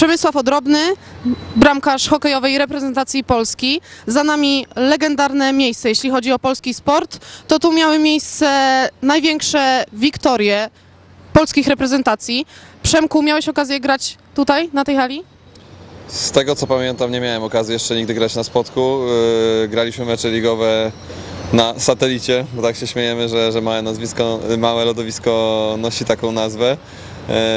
Przemysław Odrobny, bramkarz hokejowej reprezentacji Polski. Za nami legendarne miejsce, jeśli chodzi o polski sport. To tu miały miejsce największe wiktorie polskich reprezentacji. Przemku, miałeś okazję grać tutaj, na tej hali? Z tego co pamiętam, nie miałem okazji jeszcze nigdy grać na spotku. Yy, Graliśmy mecze ligowe na satelicie, bo tak się śmiejemy, że, że małe, nazwisko, małe lodowisko nosi taką nazwę.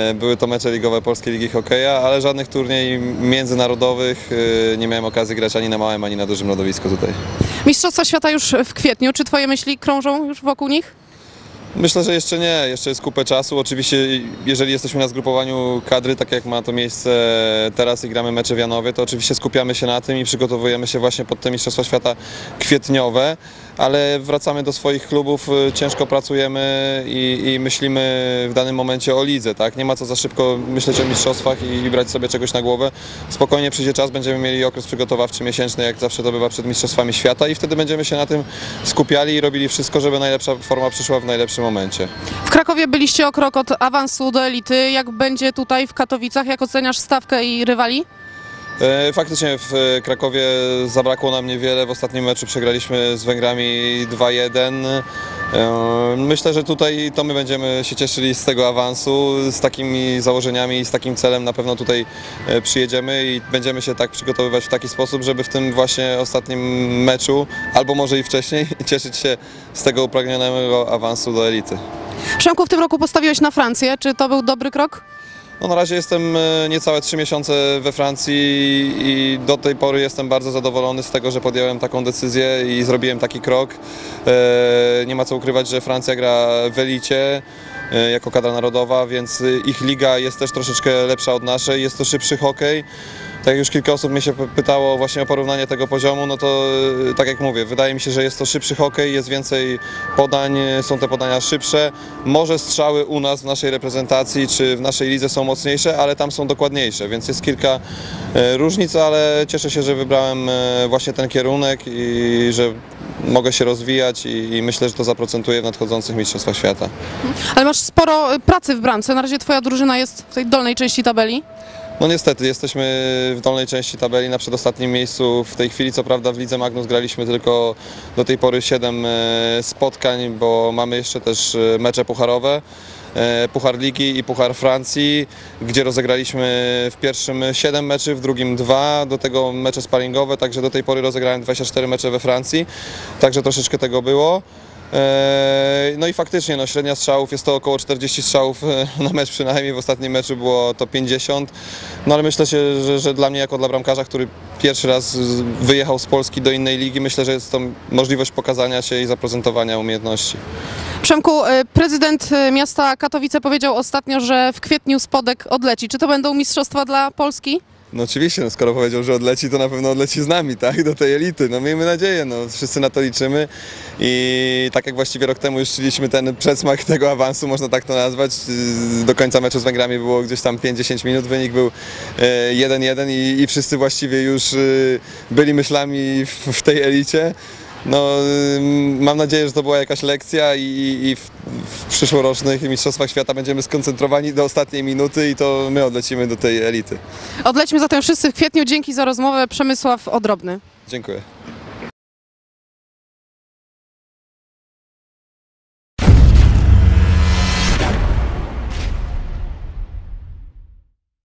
Yy, Były to mecze ligowe Polskiej Ligi Hokeja, ale żadnych turniej międzynarodowych yy, nie miałem okazji grać ani na małym, ani na dużym lodowisku tutaj. Mistrzostwa Świata już w kwietniu. Czy twoje myśli krążą już wokół nich? Myślę, że jeszcze nie, jeszcze jest kupę czasu. Oczywiście, jeżeli jesteśmy na zgrupowaniu kadry, tak jak ma to miejsce teraz i gramy mecze w Janowie, to oczywiście skupiamy się na tym i przygotowujemy się właśnie pod te Mistrzostwa Świata kwietniowe, ale wracamy do swoich klubów, y, ciężko pracujemy i, i myślimy w danym momencie o lidze, tak? Nie ma co za szybko myśleć o mistrzostwach i, i brać sobie czegoś na głowę. Spokojnie przyjdzie czas, będziemy mieli okres przygotowawczy miesięczny, jak zawsze to bywa przed Mistrzostwami Świata i wtedy będziemy się na tym skupiali i robili wszystko, żeby najlepsza forma przyszła w najlepszym momencie. W Krakowie byliście o krok od awansu do elity. Jak będzie tutaj w Katowicach? Jak oceniasz stawkę i rywali? E, Faktycznie w Krakowie zabrakło nam niewiele. W ostatnim meczu przegraliśmy z Węgrami 2-1. E, Myślę, że tutaj to my będziemy się cieszyli z tego awansu. Z takimi założeniami i z takim celem na pewno tutaj e, przyjedziemy i będziemy się tak przygotowywać w taki sposób, żeby w tym właśnie ostatnim meczu, albo może i wcześniej, cieszyć się z tego upragnionego awansu do elity. Przemku, w tym roku postawiłeś na Francję. Czy to był dobry krok? No na razie jestem e, niecałe trzy miesiące we Francji i do tej pory jestem bardzo zadowolony z tego, że podjąłem taką decyzję i zrobiłem taki krok. E, Nie ma co ukrywać, że Francja gra w elicie jako kadra narodowa, więc e, ich liga jest też troszeczkę lepsza od naszej, jest to szybszy hokej. Tak jak już kilka osób mnie się pytało właśnie o porównanie tego poziomu, no to e, tak jak mówię, wydaje mi się, że jest to szybszy hokej, jest więcej podań, e, są te podania szybsze. Może strzały u nas w naszej reprezentacji czy w naszej lidze są mocniejsze, ale tam są dokładniejsze, więc jest kilka e, różnic, ale cieszę się, że wybrałem e, właśnie ten kierunek i że mogę się rozwijać i, i myślę, że to zaprocentuje w nadchodzących Mistrzostwach Świata. Ale masz sporo y, pracy w bramce. Na razie twoja drużyna jest w tej dolnej części tabeli. No niestety, jesteśmy w dolnej części tabeli na przedostatnim miejscu. W tej chwili, co prawda, w Lidze Magnus graliśmy tylko do tej pory 7 spotkań, bo mamy jeszcze też e, mecze pucharowe. e, Puchar Ligi i Puchar Francji, gdzie rozegraliśmy w pierwszym 7 meczy, w drugim 2, do tego mecze sparingowe, także do tej pory rozegrałem 24 mecze we Francji, także troszeczkę tego było. Eee, No i faktycznie no, średnia strzałów jest to około 40 strzałów e, na mecz przynajmniej, w ostatnim meczu było to 50. No ale myślę, że, że dla mnie jako dla bramkarza, który pierwszy raz wyjechał z Polski do innej ligi, myślę, że jest to możliwość pokazania się i zaprezentowania umiejętności. Przemku, y, prezydent y, miasta Katowice powiedział ostatnio, że w kwietniu spodek odleci. Czy to będą mistrzostwa dla Polski? No oczywiście, no skoro powiedział, że odleci, to na pewno odleci z nami, tak? Do tej elity. No miejmy nadzieję, no wszyscy na to liczymy i tak jak właściwie rok temu już czuliśmy ten przedsmak tego awansu, można tak to nazwać. Do końca meczu z Węgrami było gdzieś tam 5-10 minut, wynik był e, 1-1 i, i wszyscy właściwie już y, byli myślami w, w tej elicie. No, mam nadzieję, że to była jakaś lekcja i, i w, w przyszłorocznych Mistrzostwach Świata będziemy skoncentrowani do ostatniej minuty i to my odlecimy do tej elity. Odlećmy zatem wszyscy w kwietniu. Dzięki za rozmowę. Przemysław Odrobny. Dziękuję.